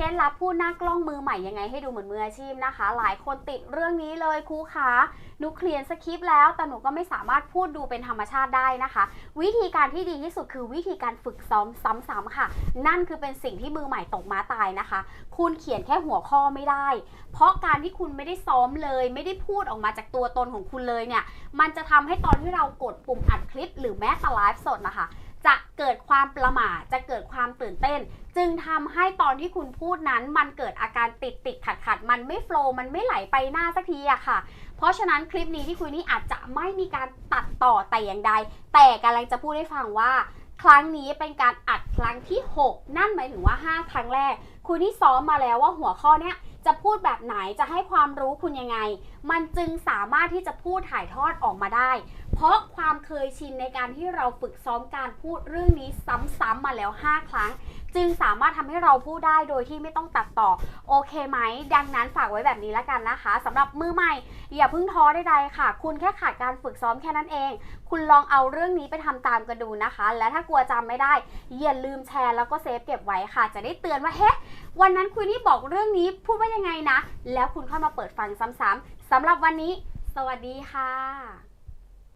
เคล็ดลับพูดหน้ากล้องมือใหม่ยังไงให้ดูเหมือนมืออาชีพนะคะ หลายคนติดเรื่องนี้เลยครูคะหนูเขียนสคริปต์แล้ว แต่หนูก็ไม่สามารถพูดดูเป็นธรรมชาติได้นะคะ วิธีการที่ดีที่สุดคือวิธีการฝึกซ้อมซ้ำๆค่ะ นั่นคือเป็นสิ่งที่มือใหม่ตกม้าตายนะคะ คุณเขียนแค่หัวข้อไม่ได้ เพราะการที่คุณไม่ได้ซ้อมเลย ไม่ได้พูดออกมาจากตัวตนของคุณเลยเนี่ยมันจะทำให้ตอนที่เรากดปุ่มอัดคลิป หรือแม้แต่ไลฟ์สดนะคะ เกิดความประหม่าจะเกิดความตื่นเต้น จึงทำให้ตอนที่คุณพูดนั้น มันเกิดอาการติดติดขัดขัดมันไม่โฟล์มันไม่ไหลไปหน้าสักทีอะค่ะ เพราะฉะนั้นคลิปนี้ที่คุยนี้อาจจะไม่มีการตัดต่อแต่อย่างใด แต่กำลังจะพูดให้ฟังว่า ครั้งนี้เป็นการอัดครั้งที่ 6 นั่นหมายถึงว่า 5 ครั้งแรก คุณที่ซ้อมมาแล้วว่าหัวข้อเนี้ยจะพูดแบบไหนจะให้ความรู้คุณยังไง มันจึงสามารถที่จะพูดถ่ายทอดออกมาได้ เพราะความเคยชินในการที่เราฝึกซ้อมการพูดเรื่องนี้ซ้ำๆมาแล้ว 5 ครั้ง จึงสามารถทำให้เราพูดได้โดยที่ไม่ต้องตัดต่อโอเคไหม ดังนั้นฝากไว้แบบนี้แล้วกันนะคะสำหรับมือใหม่ อย่าเพิ่งท้อใดๆค่ะ คุณแค่ขาดการฝึกซ้อมแค่นั้นเอง คุณลองเอาเรื่องนี้ไปทำตามกันดูนะคะ และถ้ากลัวจำไม่ได้ อย่าลืมแชร์แล้วก็เซฟเก็บไว้ค่ะ จะได้เตือนว่าเฮ้วันนั้นคุยนี่บอกเรื่องนี้พูดว่ายังไงนะ แล้วคุณค่อยมาเปิดฟังซ้ำๆสำหรับวันนี้ สวัสดีค่ะ